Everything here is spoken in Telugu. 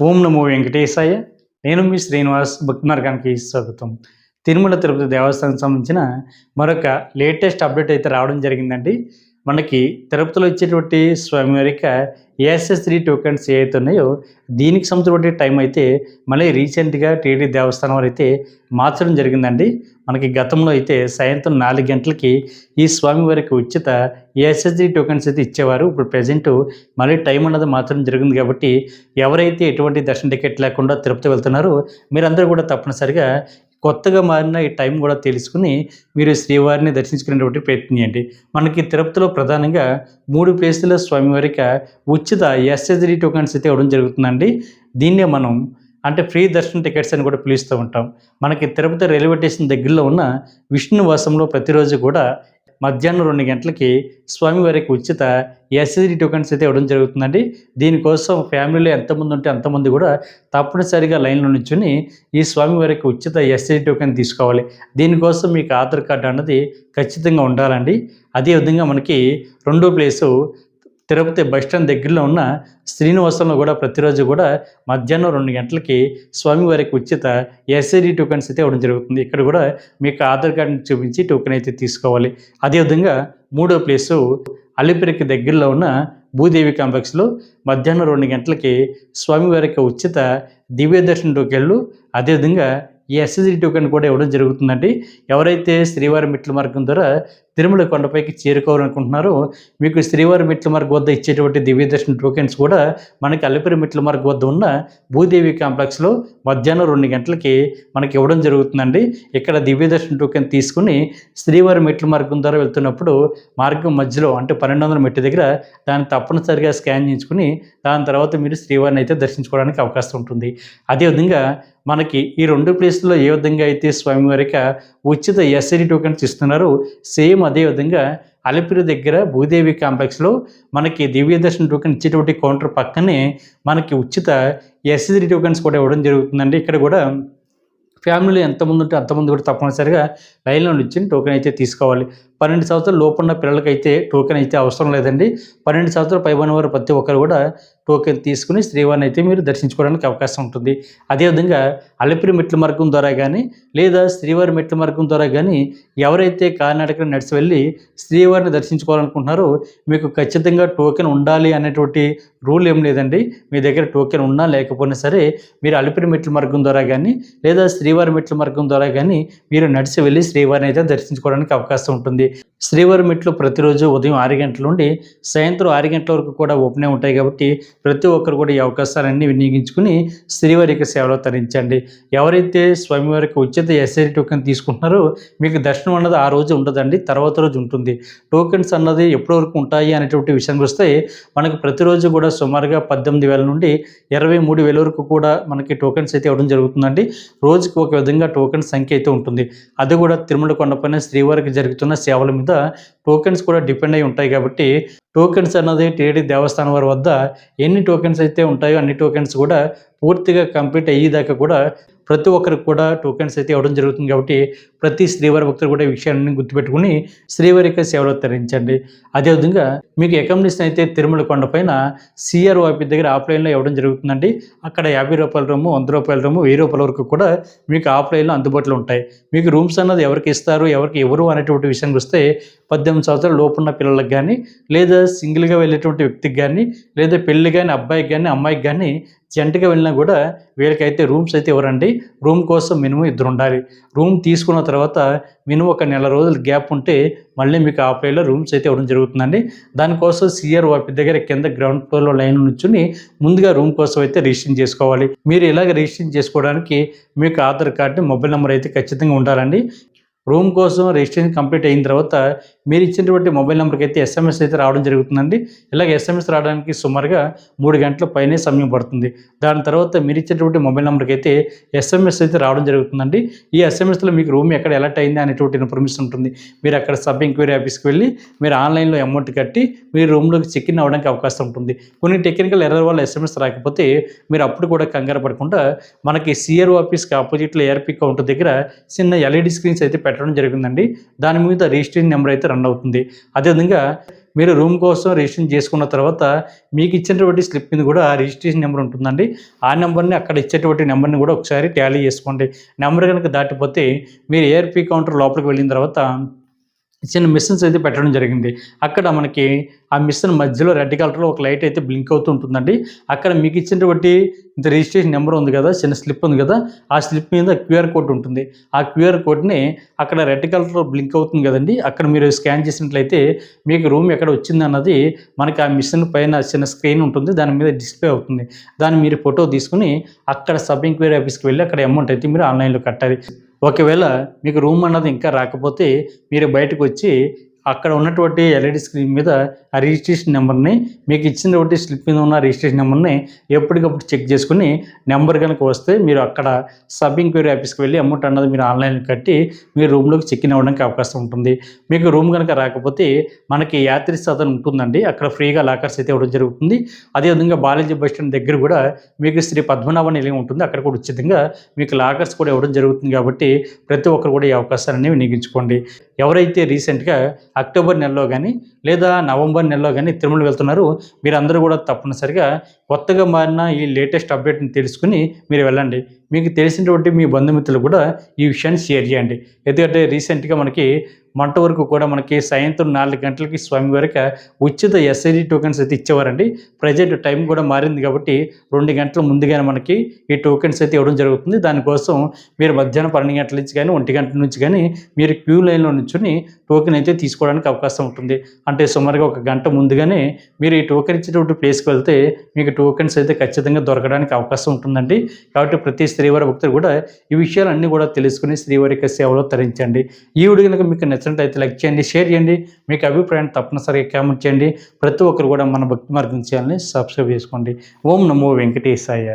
ఓం నమో వెంకటేశాయ. నేను మీ శ్రీనివాస్ భక్తి మార్గానికి స్వాగతం. తిరుమల తిరుపతి దేవస్థానం సంబంధించిన మరొక లేటెస్ట్ అప్డేట్ అయితే రావడం జరిగిందండి. మనకి తిరుపతిలో ఇచ్చేటువంటి స్వామివారిక ఏఎస్ఎస్ త్రీ టోకెన్స్ ఏవైతే ఉన్నాయో దీనికి సంబంధించిన టైం అయితే మళ్ళీ రీసెంట్గా టీడీ దేవస్థానం వారు అయితే మార్చడం జరిగిందండి. మనకి గతంలో అయితే సాయంత్రం నాలుగు గంటలకి ఈ స్వామివారికి ఉచిత ఏఎస్ఎస్డి టోకెన్స్ అయితే ఇచ్చేవారు. ఇప్పుడు ప్రజెంట్ మళ్ళీ టైం అన్నది మార్చడం జరిగింది కాబట్టి ఎవరైతే ఎటువంటి దర్శన టికెట్ లేకుండా తిరుపతి వెళ్తున్నారో మీరందరూ కూడా తప్పనిసరిగా కొత్తగా మారిన ఈ టైం కూడా తెలుసుకుని మీరు శ్రీవారిని దర్శించుకునేటువంటి ప్రయత్నం చేయండి. మనకి తిరుపతిలో ప్రధానంగా మూడు ప్లేసుల స్వామివారిక ఉచిత ఎస్ఎస్డి టోకన్స్ అయితే ఇవ్వడం జరుగుతుందండి. దీన్నే మనం అంటే ఫ్రీ దర్శన టికెట్స్ అని కూడా పిలుస్తూ ఉంటాం. మనకి తిరుపతి రైల్వే స్టేషన్ దగ్గరలో ఉన్న విష్ణువాసంలో ప్రతిరోజు కూడా మధ్యాహ్నం రెండు గంటలకి స్వామివారికి ఉచిత ఎస్ఎస్డి టోకెన్స్ అయితే ఇవ్వడం జరుగుతుందండి. దీనికోసం ఫ్యామిలీలో ఎంతమంది ఉంటే అంతమంది కూడా తప్పనిసరిగా లైన్లో నుంచుని ఈ స్వామివారికి ఉచిత ఎస్ఎస్డి టోకెన్ తీసుకోవాలి. దీనికోసం మీకు ఆధార్ కార్డు అన్నది ఖచ్చితంగా ఉండాలండి. అదేవిధంగా మనకి రెండో ప్లేసు తిరుపతి బస్టాండ్ దగ్గరలో ఉన్న శ్రీనివాసంలో కూడా ప్రతిరోజు కూడా మధ్యాహ్నం రెండు గంటలకి స్వామివారికి ఉచిత ఎస్ఐడి టోకెన్స్ అయితే ఇవ్వడం జరుగుతుంది. ఇక్కడ కూడా మీకు ఆధార్ కార్డుని చూపించి టోకెన్ అయితే తీసుకోవాలి. అదేవిధంగా మూడో ప్లేసు అలిపిరికి దగ్గరలో ఉన్న భూదేవి కాంప్లెక్స్లో మధ్యాహ్నం రెండు గంటలకి స్వామివారికి ఉచిత దివ్య దర్శన టోకెన్లు అదేవిధంగా ఈ ఎస్ఎస్డి టోకెన్ కూడా ఇవ్వడం జరుగుతుందండి. ఎవరైతే శ్రీవారి మిట్ల మార్గం ద్వారా తిరుమల కొండపైకి చేరుకోవాలనుకుంటున్నారు. మీకు శ్రీవారి మెట్ల మార్గం వద్ద ఇచ్చేటువంటి దివ్యదర్శన టోకెన్స్ కూడా మనకి అలిపిరి మెట్ల మార్గ వద్ద ఉన్న భూదేవి కాంప్లెక్స్లో మధ్యాహ్నం రెండు గంటలకి మనకి ఇవ్వడం జరుగుతుందండి. ఇక్కడ దివ్యదర్శన టోకెన్ తీసుకుని శ్రీవారి మెట్ల మార్గం ద్వారా వెళ్తున్నప్పుడు మార్గం మధ్యలో అంటే పన్నెండు వందల మెట్టు దగ్గర దాన్ని తప్పనిసరిగా స్కాన్ చేయించుకుని దాని తర్వాత మీరు శ్రీవారిని అయితే దర్శించుకోవడానికి అవకాశం ఉంటుంది. అదేవిధంగా మనకి ఈ రెండు ప్లేస్లో ఏ విధంగా అయితే స్వామివారిక ఉచిత ఎస్ఐడి టోకెన్స్ ఇస్తున్నారో సేమ్ అదేవిధంగా అలిపిరి దగ్గర భూదేవి కాంప్లెక్స్లో మనకి దివ్యదర్శన టోకెన్ ఇచ్చేటువంటి కౌంటర్ పక్కనే మనకి ఉచిత ఎస్సీ టోకెన్స్ కూడా ఇవ్వడం జరుగుతుందండి. ఇక్కడ కూడా ఫ్యామిలీ ఎంతమంది ఉంటే అంతమంది కూడా తప్పనిసరిగా లైన్లో నుంచి టోకెన్ అయితే తీసుకోవాలి. పన్నెండు సంవత్సరాల లోపున్న పిల్లలకైతే టోకెన్ అయితే అవసరం లేదండి. పన్నెండు సంవత్సరాలు పైబడిన వారు ప్రతి ఒక్కరు కూడా టోకెన్ తీసుకుని శ్రీవారిని అయితే మీరు దర్శించుకోవడానికి అవకాశం ఉంటుంది. అదేవిధంగా అలిపిరి మెట్ల మార్గం ద్వారా కానీ లేదా శ్రీవారి మెట్ల మార్గం ద్వారా కానీ ఎవరైతే కర్ణాటక నడిచి వెళ్ళి శ్రీవారిని దర్శించుకోవాలనుకుంటున్నారో మీకు ఖచ్చితంగా టోకెన్ ఉండాలి అనేటువంటి రూల్ ఏం లేదండి. మీ దగ్గర టోకెన్ ఉన్నా లేకపోయినా సరే మీరు అలిపిరి మెట్ల మార్గం ద్వారా కానీ లేదా శ్రీవారి మెట్ల మార్గం ద్వారా కానీ మీరు నడిచి వెళ్ళి శ్రీవారిని అయితే దర్శించుకోవడానికి అవకాశం ఉంటుంది. శ్రీవారి మెట్లు ప్రతిరోజు ఉదయం ఆరు గంటల నుండి సాయంత్రం ఆరు గంటల వరకు కూడా ఓపెనే ఉంటాయి కాబట్టి ప్రతి ఒక్కరు కూడా ఈ అవకాశాలన్నీ వినియోగించుకుని శ్రీవారి యొక్క సేవలో తరించండి. ఎవరైతే స్వామివారికి ఉచిత ఎస్ఐ టోకెన్ తీసుకుంటున్నారో మీకు దర్శనం అన్నది ఆ రోజు ఉండదండి తర్వాత రోజు ఉంటుంది. టోకెన్స్ అన్నది ఎప్పటి వరకు ఉంటాయి అనేటువంటి విషయానికి వస్తే మనకు ప్రతిరోజు కూడా సుమారుగా పద్దెనిమిది వేల నుండి ఇరవై మూడు వేల వరకు కూడా మనకి టోకెన్స్ అయితే ఇవ్వడం జరుగుతుందండి. రోజుకి ఒక విధంగా టోకెన్ సంఖ్య అయితే ఉంటుంది. అది కూడా తిరుమల కొండపైన శ్రీవారికి జరుగుతున్న సేవ సేవల మీద టోకెన్స్ కూడా డిపెండ్ అయి ఉంటాయి కాబట్టి టోకెన్స్ అన్నది టీడీ దేవస్థానం వారి వద్ద ఎన్ని టోకెన్స్ అయితే ఉంటాయో అన్ని టోకెన్స్ కూడా పూర్తిగా కంప్లీట్ అయ్యేదాకా కూడా ప్రతి ఒక్కరికి కూడా టోకెన్స్ అయితే ఇవ్వడం జరుగుతుంది కాబట్టి ప్రతి శ్రీవారి భక్తులు కూడా ఈ విషయాన్ని గుర్తుపెట్టుకుని శ్రీవారి యొక్క సేవలు తరించండి. అదేవిధంగా మీకు అకామిడేషన్ అయితే తిరుమల కొండపైన సిఆర్ ఆఫీస్ దగ్గర ఆఫ్లైన్లో ఇవ్వడం జరుగుతుందండి. అక్కడ యాభై రూపాయల రూము వంద రూపాయల రూము వెయ్యి రూపాయల వరకు కూడా మీకు ఆఫ్లైన్లో అందుబాటులో ఉంటాయి. మీకు రూమ్స్ అన్నది ఎవరికి ఇస్తారు ఎవరికి ఎవరు అనేటువంటి విషయానికి వస్తే పద్దెనిమిది సంవత్సరాల లోపున్న పిల్లలకు కానీ లేదా సింగిల్గా వెళ్ళేటువంటి వ్యక్తికి కానీ లేదా పెళ్ళి కానీ అబ్బాయికి కానీ అమ్మాయికి కానీ జంటగా వెళ్ళినా కూడా వీళ్ళకైతే రూమ్స్ అయితే ఇవ్వరండి. రూమ్ కోసం మినిమం ఇద్దరు ఉండాలి రూమ్ తీసుకున్న తర్వాత మినిమం ఒక నెల రోజులు గ్యాప్ ఉంటే మళ్ళీ మీకు ఆఫ్లైన్లో రూమ్స్ అయితే ఇవ్వడం జరుగుతుందండి. దానికోసం సిఆర్ వాపి దగ్గర కింద గ్రౌండ్ ఫ్లోర్లో లైన్ నుంచుని ముందుగా రూమ్ కోసం అయితే రిజిస్ట్రేషన్ చేసుకోవాలి. మీరు ఇలాగ రిజిస్ట్రేషన్ చేసుకోవడానికి మీకు ఆధార్ కార్డు మొబైల్ నెంబర్ అయితే ఖచ్చితంగా ఉండాలండి. రూమ్ కోసం రిజిస్ట్రేషన్ కంప్లీట్ అయిన తర్వాత మీరు ఇచ్చినటువంటి మొబైల్ నెంబర్కి అయితే ఎస్ఎంఎస్ అయితే రావడం జరుగుతుందండి. ఇలాగ ఎస్ఎంఎస్ రావడానికి సుమారుగా మూడు గంటల పైనే సమయం పడుతుంది. దాని తర్వాత మీరు ఇచ్చినటువంటి మొబైల్ నెంబర్కి అయితే ఎస్ఎంఎస్ అయితే రావడం జరుగుతుందండి. ఈ ఎస్ఎంఎస్లో మీకు రూమ్ ఎక్కడ ఎలర్ట్ అయింది అనేటువంటి ఇన్ఫర్మేషన్ ఉంటుంది. మీరు అక్కడ సబ్ ఎంక్వైరీ ఆఫీస్కి వెళ్ళి మీరు ఆన్లైన్లో అమౌంట్ కట్టి మీరు రూమ్లోకి చెక్ ఇన్ అవ్వడానికి అవకాశం ఉంటుంది. కొన్ని టెక్నికల్ ఎర్రర్ వల్ల ఎస్ఎంఎస్ రాకపోతే మీరు అప్పుడు కూడా కంగారు పడకుండా మనకి సిఆర్ఓ ఆఫీస్కి ఆపోజిట్లో ఏఆర్పీ కౌంటర్ దగ్గర చిన్న ఎల్ఈడి స్క్రీన్స్ అయితే పెట్టడం జరిగిందండి. దాని మీద రిజిస్ట్రేషన్ నెంబర్ అయితే రన్ అవుతుంది. అదేవిధంగా మీరు రూమ్ కోసం రిజిస్ట్రేషన్ చేసుకున్న తర్వాత మీకు ఇచ్చినటువంటి స్లిప్ మీద కూడా రిజిస్ట్రేషన్ నెంబర్ ఉంటుందండి. ఆ నెంబర్ని అక్కడ ఇచ్చేటువంటి నెంబర్ని కూడా ఒకసారి టాలీ చేసుకోండి. నెంబర్ కనుక దాటిపోతే మీరు ఏఆర్పీ కౌంటర్ లోపలికి వెళ్ళిన తర్వాత చిన్న మిషన్స్ అయితే పెట్టడం జరిగింది. అక్కడ మనకి ఆ మిషన్ మధ్యలో రెడ్ కలర్లో ఒక లైట్ అయితే బ్లింక్ అవుతూ ఉంటుందండి. అక్కడ మీకు ఇచ్చినటువంటి ఇంత రిజిస్ట్రేషన్ నెంబర్ ఉంది కదా చిన్న స్లిప్ ఉంది కదా ఆ స్లిప్ మీద క్యూఆర్ కోడ్ ఉంటుంది. ఆ క్యూఆర్ కోడ్ని అక్కడ రెడ్ కలర్లో బ్లింక్ అవుతుంది కదండి. అక్కడ మీరు స్కాన్ చేసినట్లయితే మీకు రూమ్ ఎక్కడ వచ్చింది అన్నది మనకి ఆ మిషన్ పైన చిన్న స్క్రీన్ ఉంటుంది. దాని మీద డిస్ప్లే అవుతుంది. దాన్ని మీరు ఫోటో తీసుకుని అక్కడ సబ్ ఎంక్వైరీ ఆఫీస్కి వెళ్ళి అక్కడ అమౌంట్ అయితే మీరు ఆన్లైన్లో కట్టాలి. ఒకవేళ మీకు రూమ్ అన్నది ఇంకా రాకపోతే మీరు బయటకు వచ్చి అక్కడ ఉన్నటువంటి ఎల్ఈడి స్క్రీన్ మీద ఆ రిజిస్ట్రేషన్ నెంబర్ని మీకు ఇచ్చినటువంటి స్లిప్ మీద ఉన్న రిజిస్ట్రేషన్ నెంబర్ని ఎప్పటికప్పుడు చెక్ చేసుకుని నెంబర్ కనుక వస్తే మీరు అక్కడ సబ్ ఎంక్వైరీ ఆఫీస్కి వెళ్ళి అమౌంట్ అన్నది మీరు ఆన్లైన్ కట్టి మీరు రూమ్లోకి చెక్ ఇన్ అవ్వడానికి అవకాశం ఉంటుంది. మీకు రూమ్ కనుక రాకపోతే మనకి యాత్రి సదన్ ఉంటుందండి. అక్కడ ఫ్రీగా లాకర్స్ అయితే ఇవ్వడం జరుగుతుంది. అదేవిధంగా బాలాజీ బస్ స్టాండ్ దగ్గర కూడా మీకు శ్రీ పద్మనాభ నిలయం ఉంటుంది. అక్కడ కూడా ఉచితంగా మీకు లాకర్స్ కూడా ఇవ్వడం జరుగుతుంది కాబట్టి ప్రతి ఒక్కరు కూడా ఈ అవకాశాన్ని వినియోగించుకోండి. ఎవరైతే రీసెంట్గా అక్టోబర్ నెలలో కానీ లేదా నవంబర్ నెలలో కానీ తిరుమల వెళ్తున్నారు. మీరందరూ కూడా తప్పనిసరిగా కొత్తగా మారిన ఈ లేటెస్ట్ అప్డేట్ని తెలుసుకుని మీరు వెళ్ళండి. మీకు తెలిసినటువంటి మీ బంధుమిత్రులు కూడా ఈ విషయాన్ని షేర్ చేయండి. ఎందుకంటే రీసెంట్గా మనకి మంట వరకు కూడా మనకి సాయంత్రం నాలుగు గంటలకి స్వామి వరకు ఉచిత ఎస్ఐడి టోకెన్స్ అయితే ఇచ్చేవారండి. ప్రజెంట్ టైం కూడా మారింది కాబట్టి రెండు గంటల ముందుగానే మనకి ఈ టోకెన్స్ అయితే ఇవ్వడం జరుగుతుంది. దానికోసం మీరు మధ్యాహ్నం పన్నెండు గంటల నుంచి కానీ ఒంటి గంటల నుంచి కానీ మీరు క్యూ లైన్లో నుంచుని టోకెన్ అయితే తీసుకోవడానికి అవకాశం ఉంటుంది. అంటే సుమారుగా ఒక గంట ముందుగానే మీరు ఈ టోకెన్ ఇచ్చేటువంటి ప్లేస్కి వెళ్తే మీకు టోకెన్స్ అయితే ఖచ్చితంగా దొరకడానికి అవకాశం ఉంటుందండి. కాబట్టి ప్రతి శ్రీవారి భక్తులు కూడా ఈ విషయాలన్నీ కూడా తెలుసుకుని శ్రీవారి యొక్క సేవలో తరించండి. ఈ వీడియో కనుక మీకు నచ్చినట్లయితే లైక్ చేయండి షేర్ చేయండి. మీకు అభిప్రాయాన్ని తప్పనిసరిగా కామెంట్ చేయండి. ప్రతి ఒక్కరు కూడా మన భక్తి మార్గం చేయాలని సబ్స్క్రైబ్ చేసుకోండి. ఓం నమో వెంకటేశాయ.